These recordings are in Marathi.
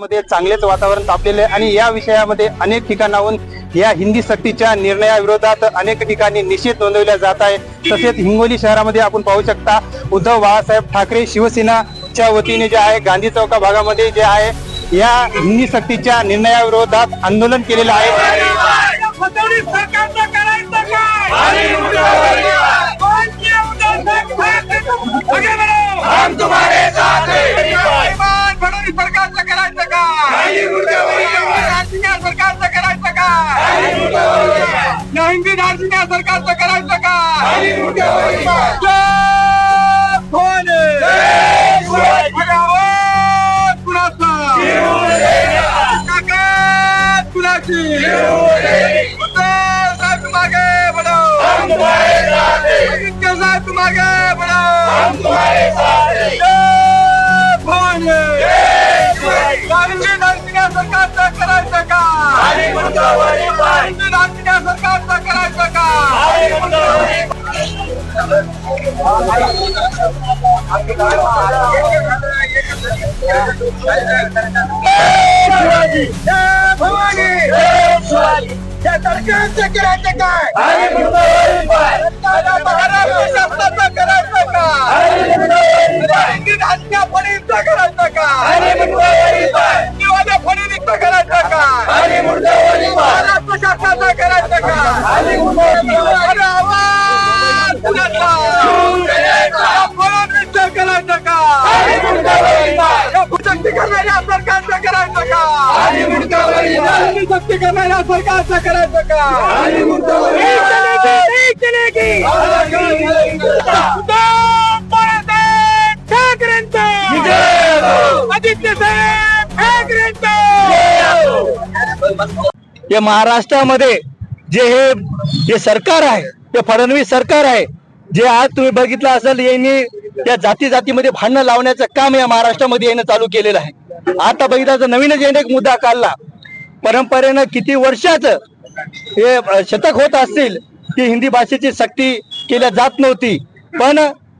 मध्ये चांगलेच वातावरण तापलेले आहे आणि या विषयामध्ये अनेक ठिकाणाहून या हिंदी सक्तीच्या निर्णयाविरोधात अनेक ठिकाणी निषेध नोंदवला जात आहे. तसेच हिंगोली शहरामध्ये आपण पाहू शकता उद्धव बाळासाहेब ठाकरे शिवसेनाच्या वतीने जे आहे गांधी चौका भागामध्ये जे आहे या हिंदी सक्तीच्या निर्णयाविरोधात आंदोलन केलेलं आहे. सरकारचं करायचं का गांधी करायचं का या सरकारचं करायचं काय? महाराष्ट्र करायचं का? फडणवीसचं करायचं का? करायचं का? महाराष्ट्र शासनाचं हिंदी शक्ती करणाऱ्या सरकारचं करायचं का नहीं चलेगी, नहीं चलेगी. उद्धव बाळासाहेब ठाकरेंचं. आदित्य साहेब ठाकरेंचं. हे महाराष्ट्रामध्ये जे हे जे सरकार आहे ते फडणवीस सरकार आहे जे आज तुम्ही बघितलं असेल यांनी त्या जाती जातीमध्ये भांडणं लावण्याचं काम या महाराष्ट्रामध्ये यानं चालू केलेलं आहे. आता बघितलं तर नवीनच याने एक मुद्दा काढला. परंपरेनं किती वर्षाचं हे शतक होत असतील की हिंदी भाषेची सक्ती केल्या जात नव्हती. पण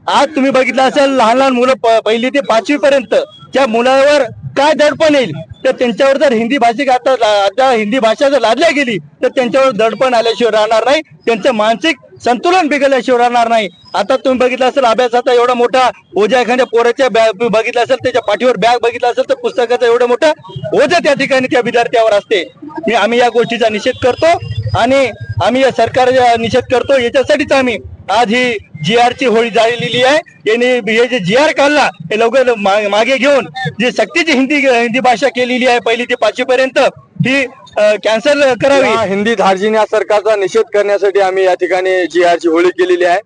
आज तुम्ही बघितलं असेल लहान लहान मुलं पहिली ते पाचवी पर्यंत त्या मुलावर काय दडपण येईल? तर त्यांच्यावर जर हिंदी भाषिक आता आता हिंदी भाषा जर लादल्या गेली तर त्यांच्यावर दडपण आल्याशिवाय राहणार नाही. त्यांचं मानसिक संतुलन बिघडल्याशिवाय राहणार नाही. आता तुम्ही बघितलं असेल अभ्यासाचा एवढा मोठा ओझा एखाद्या पोराच्या बॅग बघितलं असेल त्याच्या पाठीवर बॅग बघितलं असेल तर पुस्तकाचं एवढं मोठं ओझं त्या ठिकाणी त्या विद्यार्थ्यावर असते. मी आम्ही या गोष्टीचा निषेध करतो आणि आम्ही या सरकारचा निषेध करतो. याच्यासाठीच आम्ही आज ही जी आर ची होळी झालेली आहे. यांनी हे जे जी आर काढला हे लवकर मागे घेऊन जी सक्तीची हिंदी हिंदी भाषा केलेली आहे पहिली ते पाचवी पर्यंत ही कॅन्सल करावी. या हिंदी धार्जिन्या सरकारचा निषेध करण्यासाठी आम्ही या ठिकाणी जी आरची होळी केलेली आहे.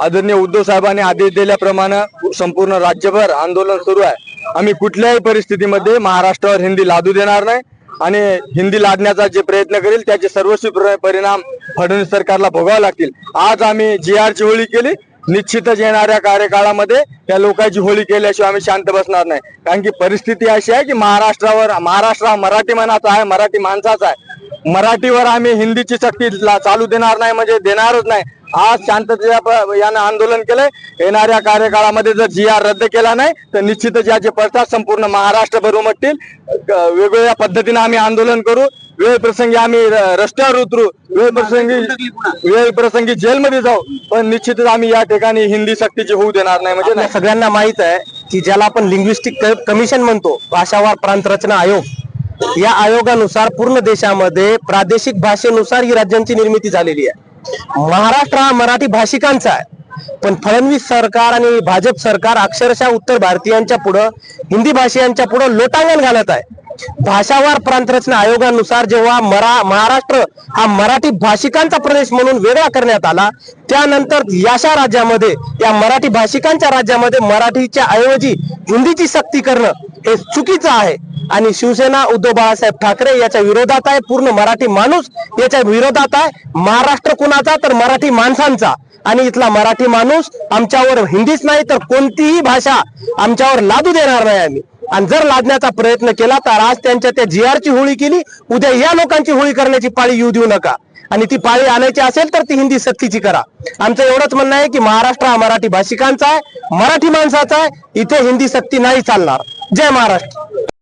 आदरणीय उद्धव साहेबांनी आदेश दिल्याप्रमाणे संपूर्ण राज्यभर आंदोलन सुरू आहे. आम्ही कुठल्याही परिस्थितीमध्ये महाराष्ट्रावर हिंदी लादू देणार नाही. आणि हिंदी लादण्याचा जे प्रयत्न करेल त्याचे सर्वस्वी परिणाम फडणवीस सरकारला भोगावे लागतील. आज आम्ही जी आरची होळी केली. निश्चितच येणाऱ्या कार्यकाळामध्ये त्या लोकांची होळी केल्याशिवाय आम्ही शांत बसणार नाही. कारण की परिस्थिती अशी आहे की महाराष्ट्रावर महाराष्ट्र हा मराठी मनाचा आहे मराठी माणसाचा आहे. मराठीवर आम्ही हिंदीची सक्ती चालू देणार नाही म्हणजे देणारच नाही. आज शांततेच्या यानं आंदोलन केलंय. येणाऱ्या कार्यकाळामध्ये जर जी आर रद्द केला नाही तर निश्चितच याचे पडसाद संपूर्ण महाराष्ट्रभर उमटतील. वेगवेगळ्या पद्धतीने आम्ही आंदोलन करू. वेळ प्रसंगी आम्ही रस्त्यावर उतरू. वेळ प्रसंगी वेळ प्रसंगी जेलमध्ये जाऊ. पण निश्चितच आम्ही या ठिकाणी हिंदी सक्तीची होऊ देणार नाही. म्हणजे सगळ्यांना माहीत आहे की ज्याला आपण लिंग्विस्टिक कमिशन म्हणतो भाषावार प्रांत रचना आयोग या आयोगानुसार पूर्ण देशामध्ये प्रादेशिक भाषेनुसार ही राज्यांची निर्मिती झालेली आहे. महाराष्ट्र हा मराठी भाषिकांचा आहे. पण फडणवीस सरकार आणि भाजप सरकार अक्षरशः उत्तर भारतीयांच्या पुढं हिंदी भाषियांच्या पुढं लोटांगण घालत आहे. भाषावार प्रांत रचना आयोगानुसार जेव्हा मरा महाराष्ट्र हा मराठी भाषिकांचा प्रदेश म्हणून वेगळा करण्यात आला त्यानंतर याशा राज्यामध्ये या मराठी भाषिकांच्या राज्यामध्ये मराठीच्या ऐवजी हिंदीची सक्ती करणं हे चुकीचं आहे. आणि शिवसेना उद्धव बाळासाहेब ठाकरे याच्या विरोधात आहे. पूर्ण मराठी माणूस याच्या विरोधात आहे. महाराष्ट्र कुणाचा तर मराठी माणसांचा. आणि इथला मराठी माणूस आमच्यावर हिंदीच नाही तर कोणतीही भाषा आमच्यावर लादू देणार नाही आम्ही. आणि जर लादण्याचा प्रयत्न केला तर आज त्यांच्या त्या जी ची होळी केली. उद्या या लोकांची होळी करण्याची पाळी येऊ देऊ नका. आणि ती पाळी आणायची असेल तर ती हिंदी सक्तीची करा. आमचं एवढंच म्हणणं आहे की महाराष्ट्र हा मराठी भाषिकांचा आहे मराठी माणसाचा आहे. इथे हिंदी सक्ती नाही चालणार. जय महाराष्ट्र.